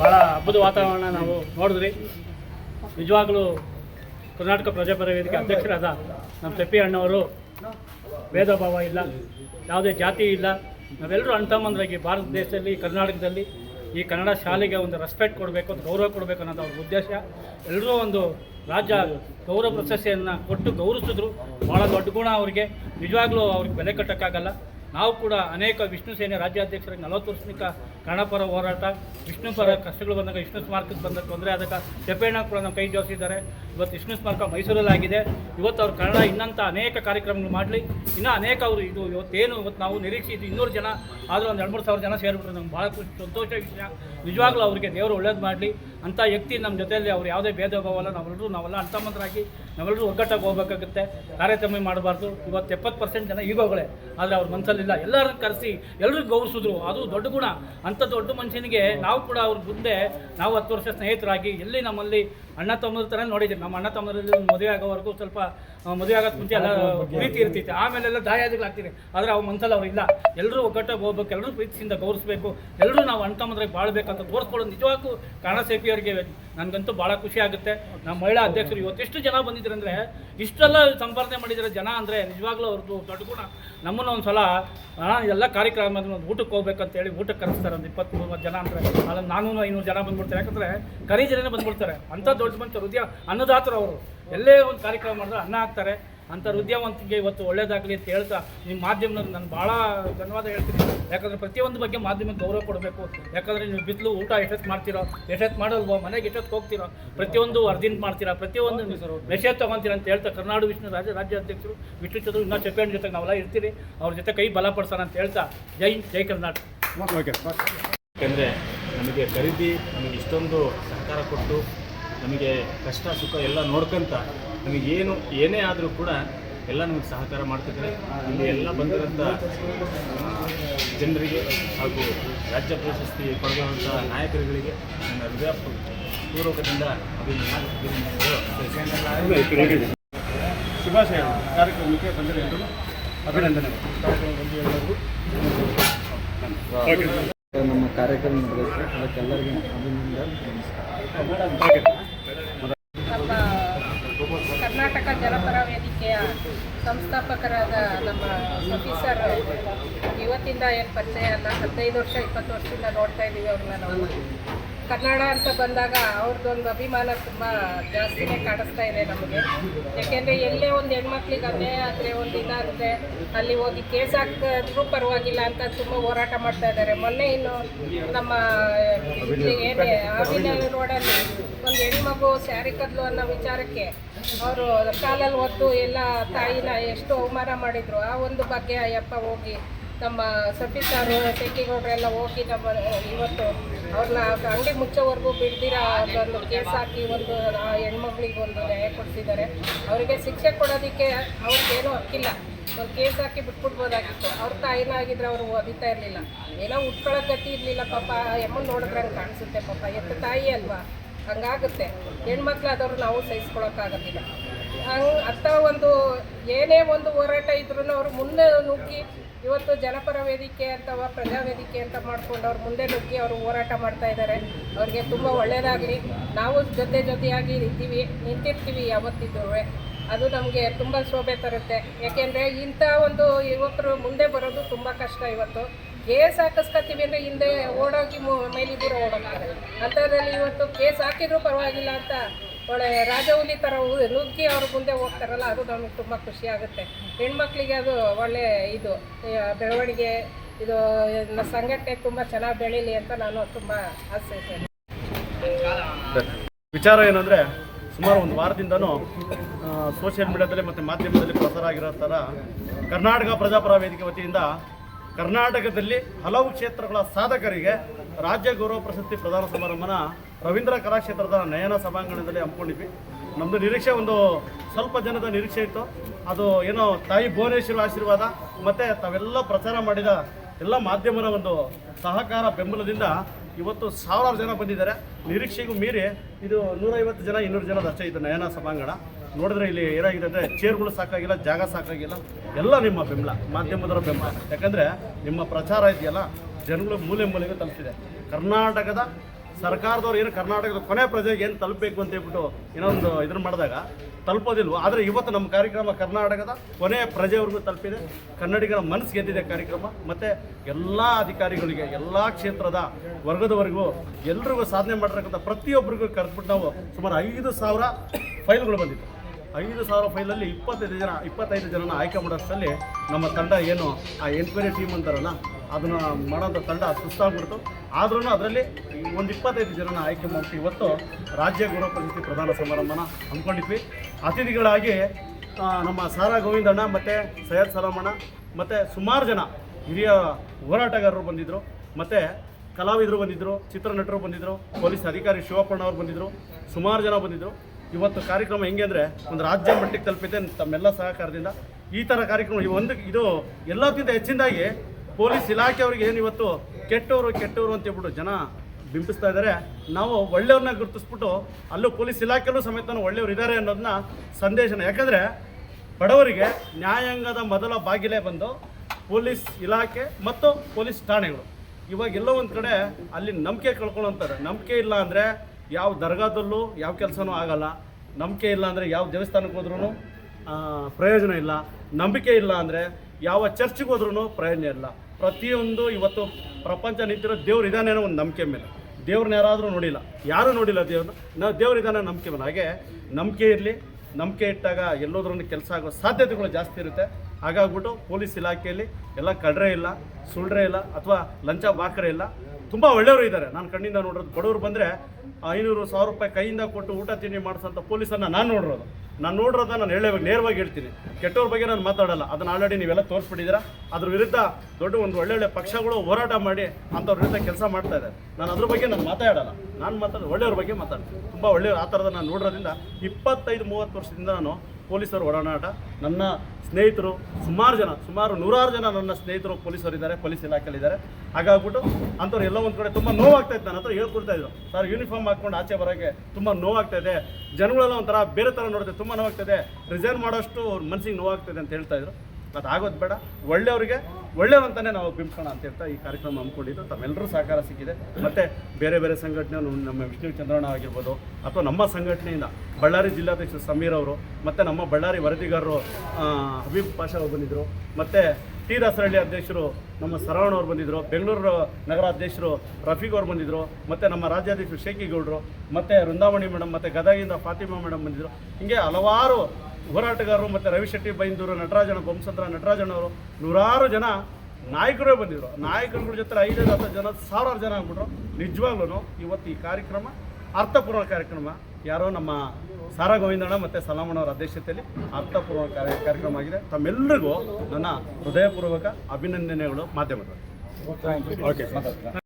ಭಾಳ ಹಬ್ಬದ ವಾತಾವರಣ ನಾವು ನೋಡಿದ್ರಿ. ನಿಜವಾಗಲೂ ಕರ್ನಾಟಕ ಪ್ರಜಾಪರ ವೇದಿಕೆ ಅಧ್ಯಕ್ಷರಾದ ನಮ್ಮ ತೆಪ್ಪಿ ಅಣ್ಣವರು ಭೇದ ಭಾವ ಇಲ್ಲ, ಯಾವುದೇ ಜಾತಿ ಇಲ್ಲ. ನಾವೆಲ್ಲರೂ ಅಣ್ತಮ್ಮಂದ್ರಾಗಿ ಭಾರತ ದೇಶದಲ್ಲಿ, ಕರ್ನಾಟಕದಲ್ಲಿ ಈ ಕನ್ನಡ ಶಾಲೆಗೆ ಒಂದು ರೆಸ್ಪೆಕ್ಟ್ ಕೊಡಬೇಕು ಒಂದು ಗೌರವ ಕೊಡಬೇಕು ಅನ್ನೋದು ಅವ್ರ ಉದ್ದೇಶ. ಎಲ್ಲರೂ ಒಂದು ರಾಜ್ಯ ಗೌರವ ಪ್ರಶಸ್ತಿಯನ್ನು ಕೊಟ್ಟು ಗೌರವಿಸಿದ್ರು. ಭಾಳ ದೊಡ್ಡ ಗುಣ ಅವರಿಗೆ. ನಿಜವಾಗ್ಲೂ ಅವ್ರಿಗೆ ಬೆಲೆ ಕಟ್ಟೋಕ್ಕಾಗಲ್ಲ. ನಾವು ಕೂಡ ಅನೇಕ ವಿಷ್ಣು ಸೇನೆ ರಾಜ್ಯಾಧ್ಯಕ್ಷರಾಗಿ ನಲವತ್ತು ವರ್ಷನಿಕ ಕನ್ನಡಪರ ಹೋರಾಟ ವಿಷ್ಣು ಪರ ಕಷ್ಟಗಳು ಬಂದಾಗ ವಿಷ್ಣು ಸ್ಮಾರಕಕ್ಕೆ ಬಂದ ತೊಂದರೆ, ಅದಕ್ಕೆ ಸೆಪೇಣ ಕೂಡ ನಮ್ಮ ಕೈ ಜೋಡಿಸಿದ್ದಾರೆ. ಇವತ್ತು ವಿಷ್ಣು ಸ್ಮಾರಕ ಮೈಸೂರಲ್ಲಾಗಿದೆ. ಇವತ್ತು ಅವ್ರು ಕನ್ನಡ ಇನ್ನಂಥ ಅನೇಕ ಕಾರ್ಯಕ್ರಮಗಳು ಮಾಡಲಿ. ಇನ್ನೂ ಅನೇಕ ಅವರು ಇದು ಇವತ್ತೇನು ಇವತ್ತು ನಾವು ನಿರೀಕ್ಷಿದ್ದು ಇನ್ನೂರು ಜನ, ಆದರೂ ಒಂದು ಎರಡು ಮೂರು ಸಾವಿರ ಜನ ಸೇರಿಬಿಟ್ರು ನಮ್ಗೆ ಭಾಳ ಖುಷಿ, ಸಂತೋಷ ವಿಷಯ. ನಿಜವಾಗ್ಲೂ ಅವರಿಗೆ ದೇವರು ಒಳ್ಳೇದು ಮಾಡಲಿ. ಅಂಥ ವ್ಯಕ್ತಿ ನಮ್ಮ ಜೊತೆಯಲ್ಲಿ ಅವ್ರು ಯಾವುದೇ ಭೇದ ಭಾವ ಅಲ್ಲ ನಾವೆಲ್ಲರೂ ನಾವೆಲ್ಲ ಅರ್ಥಮಂತರಾಗಿ ನಾವೆಲ್ಲರೂ ಒಗ್ಗಟ್ಟಾಗಿ ಹೋಗ್ಬೇಕಾಗುತ್ತೆ. ತಾರತಮ್ಯ ಮಾಡಬಾರ್ದು. ಇವತ್ತು ಎಪ್ಪತ್ತು ಪರ್ಸೆಂಟ್ ಜನ ಈಗೋಗಳೇ. ಆದರೆ ಅವ್ರ ಮನಸ್ಸಲ್ಲಿಲ್ಲ ಎಲ್ಲರನ್ನ ಕರೆಸಿ ಎಲ್ಲರಿಗೂ ಗೌರವಿಸಿದ್ರು. ಅದು ದೊಡ್ಡ ಗುಣ. ಅಂಥ ದೊಡ್ಡ ಮನುಷ್ಯನಿಗೆ ನಾವು ಕೂಡ ಅವ್ರ ಮುಂದೆ ನಾವು ಹತ್ತು ವರ್ಷ ಸ್ನೇಹಿತರಾಗಿ ಎಲ್ಲಿ ನಮ್ಮಲ್ಲಿ ಅಣ್ಣ ತಮ್ಮದ ಥರ ನೋಡಿದ್ದೀವಿ. ನಮ್ಮ ಅಣ್ಣ ತಮ್ಮದಲ್ಲಿ ಮದುವೆ ಆಗೋವರೆಗೂ ಸ್ವಲ್ಪ ಮದುವೆ ಆಗೋದು ಮುಂಚೆ ಎಲ್ಲ ಪ್ರೀತಿ ಇರ್ತಿತ್ತು. ಆಮೇಲೆಲ್ಲ ದಾಯಾದಿಗಳಾಗ್ತೀರಿ ಆದರೆ ಅವ್ರ ಮನಸ್ಸಲ್ಲಿ ಅವ್ರು ಇಲ್ಲ. ಎಲ್ಲರೂ ಒಗ್ಗಟ್ಟಾಗಿ ಹೋಗ್ಬೇಕು ಎಲ್ಲರೂ ಪ್ರೀತಿಯಿಂದ ಗೌರಿಸ್ಬೇಕು ಎಲ್ಲರೂ ನಾವು ಅಣ್ಣ ತಮ್ಮದ್ರಾಗ ಬಾಳ್ಬೇಕಂತ ತೋರಿಸ್ಕೊಳ್ಳೋದು ನಿಜವಾಗೂ ಕನ್ನಡ ಸೇಪಿಯವರಿಗೆ. ನನಗಂತೂ ಭಾಳ ಖುಷಿ ಆಗುತ್ತೆ. ನಮ್ಮ ಮಹಿಳಾ ಅಧ್ಯಕ್ಷರು ಇವತ್ತೆಷ್ಟು ಜನ ಬಂದಿದ್ರು ಅಂದರೆ ಇಷ್ಟೆಲ್ಲ ಸಂಪಾದನೆ ಮಾಡಿದರೆ ಜನ ಅಂದರೆ ನಿಜವಾಗ್ಲೂ ಅವ್ರದ್ದು ದೊಡ್ಡ ಗುಣ. ನಮ್ಮನ್ನು ಒಂದು ಸಲ ಎಲ್ಲ ಕಾರ್ಯಕ್ರಮ ಒಂದು ಊಟಕ್ಕೆ ಹೋಗ್ಬೇಕಂತ ಹೇಳಿ ಊಟಕ್ಕೆ ಕರೆಸ್ತಾರೆ ಒಂದು ಇಪ್ಪತ್ತು ಮೂವತ್ತು ಜನ ಅಂದರೆ ಅಲ್ಲಿ ನಾನೂರು ಐನೂರು ಜನ ಬಂದ್ಬಿಡ್ತಾರೆ. ಯಾಕಂದರೆ ಕರಿ ಜನನೇ ಬಂದ್ಬಿಡ್ತಾರೆ. ಅಂಥ ದೊಡ್ಡ ಮಂಚ ಹೃದಯ ಅನ್ನದಾತರು ಅವರು. ಎಲ್ಲೇ ಒಂದು ಕಾರ್ಯಕ್ರಮ ಮಾಡಿದ್ರೆ ಅನ್ನ ಹಾಕ್ತಾರೆ. ಅಂಥ ಹೃದಯವಂತಿಗೆ ಇವತ್ತು ಒಳ್ಳೇದಾಗಲಿ ಅಂತ ಹೇಳ್ತಾ ನಿಮ್ಮ ಮಾಧ್ಯಮದಲ್ಲಿ ನಾನು ಭಾಳ ಧನ್ಯವಾದ ಹೇಳ್ತೀನಿ. ಯಾಕಂದರೆ ಪ್ರತಿಯೊಂದು ಬಗ್ಗೆ ಮಾಧ್ಯಮಕ್ಕೆ ಗೌರವ ಕೊಡಬೇಕು. ಯಾಕಂದರೆ ನೀವು ಬಿತ್ತಲು ಊಟ ಎಷ್ಟೊತ್ತು ಮಾಡ್ತೀರೋ ಎಷ್ಟೊತ್ತು ಮಾಡಲ್ವೋ ಮನೆಗೆ ಎಷ್ಟೊತ್ತು ಹೋಗ್ತೀರೋ ಪ್ರತಿಯೊಂದು ಅರ್ಜಿಂಟ್ ಮಾಡ್ತೀರಾ ಪ್ರತಿಯೊಂದು ಮೆಸೇಜ್ ತೊಗೊತೀರಾ ಅಂತ ಹೇಳ್ತಾ ಕರ್ನಾಟಕ ವಿಷ್ಣು ರಾಜ್ಯ ಅಧ್ಯಕ್ಷರು ವಿಷ್ಣು ಚಂದ್ರ ಇನ್ನೂ ಚೆಪ್ಪೇಣ್ ಜೊತೆಗೆ ನಾವೆಲ್ಲ ಇರ್ತೀರಿ ಅವ್ರ ಜೊತೆ ಕೈ ಬಲಪಡಿಸೋಣ ಅಂತ ಹೇಳ್ತಾ ಜೈ ಜೈ ಕರ್ನಾಟಕ. ಯಾಕೆಂದರೆ ನಮಗೆ ಖರೀದಿ ನಮಗೆ ಇಷ್ಟೊಂದು ಸಹಕಾರ ಕೊಟ್ಟು ನಮಗೆ ಕಷ್ಟ ಸುಖ ಎಲ್ಲ ನೋಡ್ಕೊಂತ ನಮಗೆ ಏನು ಏನೇ ಆದರೂ ಕೂಡ ಎಲ್ಲ ನಮಗೆ ಸಹಕಾರ ಮಾಡ್ತಿದ್ದಾರೆ. ಇಲ್ಲಿ ಎಲ್ಲ ಬಂದಿರೋಂಥ ಜನರಿಗೆ ಹಾಗೂ ರಾಜ್ಯ ಪ್ರಶಸ್ತಿ ಪಡೆದಿರುವಂಥ ನಾಯಕರುಗಳಿಗೆ ನನ್ನ ಹೃದಯ ಪೂರ್ವಕದಿಂದ ಅಭಿನಂದನೆ ಶುಭಾಶಯಗಳು ಕಾರ್ಯಕ್ರಮಕ್ಕೆ ಬಂದರೆ ಎಲ್ಲರೂ ಅಭಿನಂದನೆ ಕಾರ್ಯಕ್ರಮ ನಮ್ಮ ಕಾರ್ಯಕ್ರಮ ನಡೆಯುತ್ತೆ ಅದಕ್ಕೆಲ್ಲರಿಗೂ ಅಭಿನಂದನೆ ನಮಸ್ಕಾರ ಕರ್ನಾಟಕ ಜನಪರ ವೇದಿಕೆಯ ಸಂಸ್ಥಾಪಕರಾದ ನಮ್ಮ ಸರ್ ಇವತ್ತಿಂದ ಏನು ಪರಿಚಯ ಅಲ್ಲ, ಹದಿನೈದು ವರ್ಷ, ಇಪ್ಪತ್ತು ವರ್ಷದಿಂದ ನೋಡ್ತಾ ಇದ್ದೀವಿ ಅವ್ರನ್ನ ನಾವು. ಕನ್ನಡ ಅಂತ ಬಂದಾಗ ಅವ್ರದ್ದೊಂದು ಅಭಿಮಾನ ತುಂಬ ಜಾಸ್ತಿನೇ ಕಾಣಿಸ್ತಾ ಇದೆ ನಮಗೆ. ಯಾಕೆಂದರೆ ಎಲ್ಲೇ ಒಂದು ಹೆಣ್ಮಕ್ಳಿಗೆ ಅನ್ಯಾಯ ಆದರೆ, ಒಂದು ಇದಾದರೆ ಅಲ್ಲಿ ಹೋಗಿ ಕೇಸ್ ಹಾಕಿದ್ರೂ ಪರವಾಗಿಲ್ಲ ಅಂತ ತುಂಬ ಹೋರಾಟ ಮಾಡ್ತಾ ಇದ್ದಾರೆ ಮೊನ್ನೆ ಇನ್ನು ನಮ್ಮ, ಏನೇ ಆವಿನ ರೋಡಲ್ಲಿ ಒಂದು ಹೆಣ್ಮಗು ಸ್ಯಾರಿ ಕದ್ಲು ಅನ್ನೋ ವಿಚಾರಕ್ಕೆ ಅವರು ಕಾಲಲ್ಲಿ ಒದ್ದು ಎಲ್ಲ ತಾಯಿನ ಎಷ್ಟು ಅವಮಾನ ಮಾಡಿದ್ರು. ಆ ಒಂದು ಬಗ್ಗೆ ಅಯ್ಯಪ್ಪ ಹೋಗಿ ನಮ್ಮ ಸತೀಶರು, ಟೆಕ್ಕಿಗೌಡ್ರೆಲ್ಲ ಹೋಗಿ ನಮ್ಮ ಇವತ್ತು ಅವ್ರನ್ನ ಅಂಗಡಿ ಮುಚ್ಚೋವರೆಗೂ ಬಿಡ್ದಿರ ಒಂದು ಕೇಸ್ ಹಾಕಿ ಒಂದು, ಆ ಹೆಣ್ಮಕ್ಳಿಗೆ ಒಂದು ನ್ಯಾಯ ಕೊಡಿಸಿದ್ದಾರೆ. ಅವರಿಗೆ ಶಿಕ್ಷೆ ಕೊಡೋದಕ್ಕೆ ಅವ್ರಿಗೇನೂ ಹಕ್ಕಿಲ್ಲ. ಒಂದು ಕೇಸ್ ಹಾಕಿ ಬಿಟ್ಬಿಡ್ಬೋದಾಗಿತ್ತು ಅವ್ರ ತಾಯಿನ ಆಗಿದ್ರೆ ಅವರು ಒದಿತಾ ಇರಲಿಲ್ಲ. ಏನೋ ಉಟ್ಕೊಳ್ಳೋ ಗತಿ ಇರಲಿಲ್ಲ ಪಾಪ. ಎಮ್ಮನ್ ನೋಡಿದ್ರೆ ಕಾಣಿಸುತ್ತೆ ಪಾಪ. ಎತ್ತ ತಾಯಿ ಅಲ್ವಾ? ಹಂಗಾಗುತ್ತೆ. ಹೆಣ್ಮಕ್ಳಾದವ್ರು ನಾವು ಸಹಿಸ್ಕೊಳಕ್ಕಾಗೋದಿಲ್ಲ. ಹಂಗೆ ಅಂಥ ಒಂದು ಏನೇ ಒಂದು ಹೋರಾಟ ಇದ್ರೂ ಅವರು ಮುಂದೆ ನುಗ್ಗಿ ಇವತ್ತು ಜನಪರ ವೇದಿಕೆ ಅಥವಾ ಪ್ರಜಾವೇದಿಕೆ ಅಂತ ಮಾಡ್ಕೊಂಡು ಅವ್ರು ಮುಂದೆ ನುಗ್ಗಿ ಅವರು ಹೋರಾಟ ಮಾಡ್ತಾ ಇದ್ದಾರೆ ಅವ್ರಿಗೆ ತುಂಬ ಒಳ್ಳೆಯದಾಗಲಿ ನಾವು ಜೊತೆ ಜೊತೆಯಾಗಿ ಇದ್ದೀವಿ, ನಿಂತಿರ್ತೀವಿ ಯಾವತ್ತಿದ್ರೂ ಅದು ನಮಗೆ ತುಂಬ ಶೋಭೆ ತರುತ್ತೆ. ಯಾಕೆಂದರೆ ಇಂಥ ಒಂದು ಯುವಕರು ಮುಂದೆ ಬರೋದು ತುಂಬ ಕಷ್ಟ ಇವತ್ತು. ಕೇಸ್ ಹಾಕಿಸ್ಕೊತೀವಿ ಅಂದರೆ ಹಿಂದೆ ಓಡೋಗಿ ದೂರ ಓಡೋಗ್ತಾರೆ. ಅಂಥದ್ರಲ್ಲಿ ಇವತ್ತು ಕೇಸ್ ಹಾಕಿದ್ರು ಪರವಾಗಿಲ್ಲ ಅಂತ ಒಳ್ಳೆ ರಾಜಹುಲಿ ಥರ ನುಗ್ಗಿ ಅವ್ರ ಮುಂದೆ ಹೋಗ್ತಾರಲ್ಲ, ಅದು ನಮಗೆ ತುಂಬ ಖುಷಿ ಆಗುತ್ತೆ. ಹೆಣ್ಮಕ್ಳಿಗೆ ಅದು ಒಳ್ಳೆ ಇದು ಬೆಳವಣಿಗೆ, ಇದು ಸಂಘಟನೆ ತುಂಬ ಚೆನ್ನಾಗಿ ಬೆಳೀಲಿ ಅಂತ ನಾನು ತುಂಬ ಆಸೆ ವಿಚಾರ ಏನಂದರೆ, ಸುಮಾರು ಒಂದು ವಾರದಿಂದನೂ ಸೋಷಿಯಲ್ ಮೀಡಿಯಾದಲ್ಲಿ ಮತ್ತು ಮಾಧ್ಯಮದಲ್ಲಿ ಪ್ರಸಾರ ಆಗಿರೋ ಥರ ಕರ್ನಾಟಕ ಪ್ರಜಾಪರ ವೇದಿಕೆ ವತಿಯಿಂದ ಕರ್ನಾಟಕದಲ್ಲಿ ಹಲವು ಕ್ಷೇತ್ರಗಳ ಸಾಧಕರಿಗೆ ರಾಜ್ಯ ಗೌರವ ಪ್ರಶಸ್ತಿ ಪ್ರದಾನ ಸಮಾರಂಭನ ರವೀಂದ್ರ ಕಲಾಕ್ಷೇತ್ರದ ನಯನ ಸಭಾಂಗಣದಲ್ಲಿ ಹಮ್ಮಿಕೊಂಡಿದ್ವಿ. ನಮ್ಮದು ನಿರೀಕ್ಷೆ ಒಂದು ಸ್ವಲ್ಪ ಜನದ ನಿರೀಕ್ಷೆ ಇತ್ತು. ಅದು ಏನೋ ತಾಯಿ ಭುವನೇಶ್ವರ ಆಶೀರ್ವಾದ ಮತ್ತು ತಾವೆಲ್ಲ ಪ್ರಚಾರ ಮಾಡಿದ ಎಲ್ಲ ಮಾಧ್ಯಮದ ಒಂದು ಸಹಕಾರ ಬೆಂಬಲದಿಂದ ಇವತ್ತು ಸಾವಿರಾರು ಜನ ಬಂದಿದ್ದಾರೆ. ನಿರೀಕ್ಷೆಗೂ ಮೀರಿ ಇದು ನೂರೈವತ್ತು ಜನ, ಇನ್ನೂರು ಜನದ ಅಷ್ಟೇ ಇದು ನಯನ ಸಭಾಂಗಣ. ನೋಡಿದ್ರೆ ಇಲ್ಲಿ ಏನಾಗಿದೆ ಅಂದರೆ ಚೇರ್ಗಳು ಸಾಕಾಗಿಲ್ಲ, ಜಾಗ ಸಾಕಾಗಿಲ್ಲ. ಎಲ್ಲ ನಿಮ್ಮ ಬೆಂಬಲ, ಮಾಧ್ಯಮದವರ ಬೆಂಬಲ. ಯಾಕಂದರೆ ನಿಮ್ಮ ಪ್ರಚಾರ ಇದೆಯಲ್ಲ, ಜನಗಳು ಮೂಲೆ ಮೂಲೆಗೂ ತಲುಪಿದೆ. ಕರ್ನಾಟಕದ ಸರ್ಕಾರದವ್ರು ಏನು ಕರ್ನಾಟಕದ ಕೊನೆ ಪ್ರಜೆಗೆ ಏನು ತಲುಪಬೇಕು ಅಂತ ಹೇಳ್ಬಿಟ್ಟು ಇನ್ನೊಂದು ಇದನ್ನು ಮಾಡಿದಾಗ ತಲುಪೋದಿಲ್ವೋ? ಆದರೆ ಇವತ್ತು ನಮ್ಮ ಕಾರ್ಯಕ್ರಮ ಕರ್ನಾಟಕದ ಕೊನೆ ಪ್ರಜೆವರೆಗೂ ತಲುಪಿದೆ. ಕನ್ನಡಿಗರ ಮನಸ್ಸು ಗೆದ್ದಿದೆ ಕಾರ್ಯಕ್ರಮ. ಮತ್ತು ಎಲ್ಲ ಅಧಿಕಾರಿಗಳಿಗೆ, ಎಲ್ಲ ಕ್ಷೇತ್ರದ ವರ್ಗದವರೆಗೂ ಎಲ್ರಿಗೂ ಸಾಧನೆ ಮಾಡಿರ್ತಕ್ಕಂಥ ಪ್ರತಿಯೊಬ್ಬರಿಗೂ ಕರೆದ್ಬಿಟ್ಟು ನಾವು ಸುಮಾರು ಐದು ಸಾವಿರ ಫೈಲ್ಗಳು ಬಂದಿತ್ತು. ಐದು ಸಾವಿರ ಫೈಲಲ್ಲಿ ಇಪ್ಪತ್ತೈದು ಜನ, ಇಪ್ಪತ್ತೈದು ಜನನ ಆಯ್ಕೆ ಮಾಡೋಷ್ಟರಲ್ಲಿ ನಮ್ಮ ತಂಡ ಏನು ಆ ಎನ್ಕ್ವೈರಿ ಟೀಮ್ ಅಂತಾರಲ್ಲ ಅದನ್ನು ಮಾಡೋಂಥ ತಂಡ ಸುಸ್ತಾಗ್ಬಿಡ್ತು. ಆದ್ರೂ ಅದರಲ್ಲಿ ಒಂದು ಇಪ್ಪತ್ತೈದು ಜನನ ಆಯ್ಕೆ ಮಾಡಿ ಇವತ್ತು ರಾಜ್ಯ ಗೌರವ ಪ್ರಶಸ್ತಿ ಪ್ರದಾನ ಸಮಾರಂಭನ ಹಮ್ಮಿಕೊಂಡಿದ್ವಿ. ಅತಿಥಿಗಳಾಗಿ ನಮ್ಮ ಸಾರಾ ಗೋವಿಂದಣ್ಣ ಮತ್ತು ಸೈಯದ್ ಸಲಾಮಣ್ಣ ಮತ್ತು ಸುಮಾರು ಜನ ಹಿರಿಯ ಹೋರಾಟಗಾರರು ಬಂದಿದ್ದರು ಮತ್ತು ಕಲಾವಿದರು ಬಂದಿದ್ದರು ಚಿತ್ರನಟರು ಬಂದಿದ್ದರು ಪೊಲೀಸ್ ಅಧಿಕಾರಿ ಶಿವಪ್ಪಣ್ಣವ್ರು ಬಂದಿದ್ದರು ಸುಮಾರು ಜನ ಬಂದಿದ್ದರು ಇವತ್ತು ಕಾರ್ಯಕ್ರಮ ಹೆಂಗೆ ಅಂದರೆ ಒಂದು ರಾಜ್ಯ ಮಟ್ಟಕ್ಕೆ ತಲುಪಿದೆ ತಮ್ಮೆಲ್ಲ ಸಹಕಾರದಿಂದ. ಈ ಥರ ಕಾರ್ಯಕ್ರಮ ಒಂದು ಇದು ಎಲ್ಲಕ್ಕಿಂತ ಹೆಚ್ಚಿನದಾಗಿ ಪೊಲೀಸ್ ಇಲಾಖೆಯವ್ರಿಗೆ ಏನು ಇವತ್ತು ಕೆಟ್ಟವರು ಕೆಟ್ಟವರು ಅಂತ ಹೇಳ್ಬಿಟ್ಟು ಜನ ಬಿಂಬಿಸ್ತಾ ಇದ್ದಾರೆ ನಾವು ಒಳ್ಳೆಯವ್ರನ್ನ ಗುರುತಿಸ್ಬಿಟ್ಟು ಅಲ್ಲೂ ಪೊಲೀಸ್ ಇಲಾಖೆಯಲ್ಲೂ ಸಮೇತ ಒಳ್ಳೆಯವರು ಇದ್ದಾರೆ ಅನ್ನೋದನ್ನ ಸಂದೇಶನ. ಯಾಕಂದರೆ ಬಡವರಿಗೆ ನ್ಯಾಯಾಂಗದ ಮೊದಲ ಬಾಗಿಲೇ ಬಂದು ಪೊಲೀಸ್ ಇಲಾಖೆ ಮತ್ತು ಪೊಲೀಸ್ ಠಾಣೆಗಳು. ಇವಾಗ ಎಲ್ಲೋ ಒಂದು ಕಡೆ ಅಲ್ಲಿ ನಂಬಿಕೆ ಕಳ್ಕೊಳ್ಳೋಂತಾರೆ ನಂಬಿಕೆ ಇಲ್ಲ ಅಂದರೆ ಯಾವ ದರ್ಗಾದಲ್ಲೂ ಯಾವ ಕೆಲಸನೂ ಆಗಲ್ಲ. ನಂಬಿಕೆ ಇಲ್ಲ ಅಂದರೆ ಯಾವ ದೇವಸ್ಥಾನಕ್ಕೆ ಹೋದ್ರೂ ಪ್ರಯೋಜನ ಇಲ್ಲ. ನಂಬಿಕೆ ಇಲ್ಲ ಅಂದರೆ ಯಾವ ಚರ್ಚ್ಗೆ ಹೋದ್ರೂ ಪ್ರಯೋಜನ ಇಲ್ಲ. ಪ್ರತಿಯೊಂದು ಇವತ್ತು ಪ್ರಪಂಚ ನಿಂತಿರೋ ದೇವ್ರ ಇದಾನೇನೋ ಒಂದು ನಂಬಿಕೆ ಮೇಲೆ. ದೇವ್ರನ್ನ ಯಾರಾದರೂ ನೋಡಿಲ್ಲ. ಯಾರೂ ನೋಡಿಲ್ಲ ದೇವ್ರನ್ನ? ನಾವು ದೇವ್ರಿದಾನೆ ನಂಬಿಕೆ ಮೇಲೆ. ಹಾಗೆ ನಂಬಿಕೆ ಇರಲಿ. ನಂಬಿಕೆ ಇಟ್ಟಾಗ ಎಲ್ಲೋದ್ರೂ ಕೆಲಸ ಆಗೋ ಸಾಧ್ಯತೆಗಳು ಜಾಸ್ತಿ ಇರುತ್ತೆ. ಹಾಗಾಗ್ಬಿಟ್ಟು ಪೊಲೀಸ್ ಇಲಾಖೆಯಲ್ಲಿ ಎಲ್ಲ ಕಡ್ರೆ ಇಲ್ಲ ಸುಳ್ಳ್ರೆ ಇಲ್ಲ, ಅಥವಾ ಲಂಚ ಬಾಕರೆ ಇಲ್ಲ. ತುಂಬ ಒಳ್ಳೆಯವರು ಇದ್ದಾರೆ. ನಾನು ಕಣ್ಣಿಂದ ನೋಡಿರೋದು. ಬಡವರು ಬಂದರೆ ಐನೂರು ಸಾವಿರ ರೂಪಾಯಿ ಕೈಯಿಂದ ಕೊಟ್ಟು ಊಟ ತಿಂಡಿ ಮಾಡಿಸೋಂಥ ಪೊಲೀಸನ್ನು ನಾನು ನೋಡಿರೋದು. ನಾನು ನೋಡಿರೋದ ನಾನು ಹೇಳೇ ನೇರವಾಗಿ ಹೇಳ್ತೀನಿ. ಕೆಟ್ಟವ್ರ ಬಗ್ಗೆ ನಾನು ಮಾತಾಡಲ್ಲ. ಅದನ್ನು ಆಲ್ರೆಡಿ ನೀವೆಲ್ಲ ತೋರಿಸ್ಬಿಟ್ಟಿದ್ದೀರಾ? ಅದ್ರ ವಿರುದ್ಧ ದೊಡ್ಡ ಒಂದು ಒಳ್ಳೊಳ್ಳೆ ಪಕ್ಷಗಳು ಹೋರಾಟ ಮಾಡಿ ಅಂಥವ್ರ ವಿರುದ್ಧ ಕೆಲಸ ಮಾಡ್ತಾ ಇದ್ದಾರೆ. ನಾನು ಅದ್ರ ಬಗ್ಗೆ ನಾನು ಮಾತಾಡಲ್ಲ. ನಾನು ಮಾತಾಡೋದು ಒಳ್ಳೆಯವ್ರ ಬಗ್ಗೆ ಮಾತಾಡ್ತೀನಿ. ತುಂಬ ಒಳ್ಳೆಯ ಆ ಥರದ ನಾನು ನೋಡಿರೋದ್ರಿಂದ ಇಪ್ಪತ್ತೈದು, ಮೂವತ್ತು ವರ್ಷದಿಂದ ನಾನು ಪೊಲೀಸರು ಒಡನಾಟ. ನನ್ನ ಸ್ನೇಹಿತರು ಸುಮಾರು ಜನ, ಸುಮಾರು ನೂರಾರು ಜನ ನನ್ನ ಸ್ನೇಹಿತರು ಪೊಲೀಸರು ಇದ್ದಾರೆ, ಪೊಲೀಸ್ ಇಲಾಖೆಯಲ್ಲಿದ್ದಾರೆ. ಹಾಗಾಗ್ಬಿಟ್ಟು ಅಂಥವ್ರು ಎಲ್ಲ ಒಂದು ಕಡೆ ತುಂಬ ನೋವಾಗ್ತಾ ಇತ್ತು ನನ್ನ ಹತ್ರ ಹೇಳ್ಕೊಡ್ತಾ ಇದ್ರು. ಸರ್ ಯೂನಿಫಾರ್ಮ್ ಹಾಕ್ಕೊಂಡು ಆಚೆ ಬರೋಕ್ಕೆ ತುಂಬ ನೋವಾಗ್ತಾ ಇದೆ. ಜನಗಳೆಲ್ಲ ಒಂಥರ ಬೇರೆ ಥರ ನೋಡುತ್ತೆ, ತುಂಬ ಇದೆ. ರಿಸೈನ್ ಮಾಡೋಷ್ಟು ಅವ್ರ ಮನಸ್ಸಿಗೆ ಇದೆ ಅಂತ ಹೇಳ್ತಾ ಇದ್ರು ಅದು ಆಗೋದು ಬೇಡ. ಒಳ್ಳೆಯವರಿಗೆ ಒಳ್ಳೆಯವಂತಾನೆ ನಾವು ಬಿಂಬಿಸೋಣ ಅಂತ ಹೇಳ್ತಾ ಈ ಕಾರ್ಯಕ್ರಮ ಹಮ್ಮಿಕೊಂಡಿದ್ದು. ತಮ್ಮೆಲ್ಲರೂ ಸಹಕಾರ ಸಿಕ್ಕಿದೆ. ಮತ್ತು ಬೇರೆ ಬೇರೆ ಸಂಘಟನೆ ನಮ್ಮ ವಿಷ್ಣು ಚಂದ್ರಣ್ಣ ಆಗಿರ್ಬೋದು ಅಥವಾ ನಮ್ಮ ಸಂಘಟನೆಯಿಂದ ಬಳ್ಳಾರಿ ಜಿಲ್ಲಾಧ್ಯಕ್ಷ ಸಮೀರ್ ಅವರು, ಮತ್ತು ನಮ್ಮ ಬಳ್ಳಾರಿ ವರದಿಗಾರರು ಹಬೀಬ್ ಪಾಷಾ ಅವರು ಬಂದಿದ್ದರು ಮತ್ತು ಟಿ ದಾಸರಳ್ಳಿ ಅಧ್ಯಕ್ಷರು ನಮ್ಮ ಸರವಣ ಅವರು ಬಂದಿದ್ದರು ಬೆಂಗಳೂರು ನಗರ ಅಧ್ಯಕ್ಷರು ರಫೀಕ್ ಅವರು ಬಂದಿದ್ದರು ಮತ್ತು ನಮ್ಮ ರಾಜ್ಯಾಧ್ಯಕ್ಷರು ಶೇಖಿಗೌಡರು ಮತ್ತು ವೃಂದಾವಣಿ ಮೇಡಮ್, ಮತ್ತು ಗದಗಿಂದ ಫಾತಿಮಾ ಮೇಡಮ್ ಬಂದಿದ್ದರು ಹೀಗೆ ಹಲವಾರು ಹೋರಾಟಗಾರರು ಮತ್ತು ರವಿಶೆಟ್ಟಿ ಬೈಂದೂರು ನಟರಾಜನ ಬೊಮ್ಮಸಂದ್ರ ನಟರಾಜನವರು ನೂರಾರು ಜನ ನಾಯಕರೇ ಬಂದಿದ್ರು. ನಾಯಕರುಗಳ ಜೊತೆ ಐದೈದು ಹತ್ತು ಜನ ಸಾವಿರಾರು ಜನ ಆಗ್ಬಿಟ್ರು. ನಿಜವಾಗ್ಲೂ ಇವತ್ತು ಈ ಕಾರ್ಯಕ್ರಮ ಅರ್ಥಪೂರ್ಣ ಕಾರ್ಯಕ್ರಮ. ಯಾರೋ ನಮ್ಮ ಸಾರಾ ಗೋವಿಂದಣ್ಣ ಮತ್ತು ಸಲಾಮಣ್ಣವರ ಅಧ್ಯಕ್ಷತೆಯಲ್ಲಿ ಅರ್ಥಪೂರ್ಣ ಕಾರ್ಯ ಕಾರ್ಯಕ್ರಮ ಆಗಿದೆ. ತಮ್ಮೆಲ್ಲರಿಗೂ ನನ್ನ ಹೃದಯಪೂರ್ವಕ ಅಭಿನಂದನೆಗಳು ಮಾಧ್ಯಮದವರು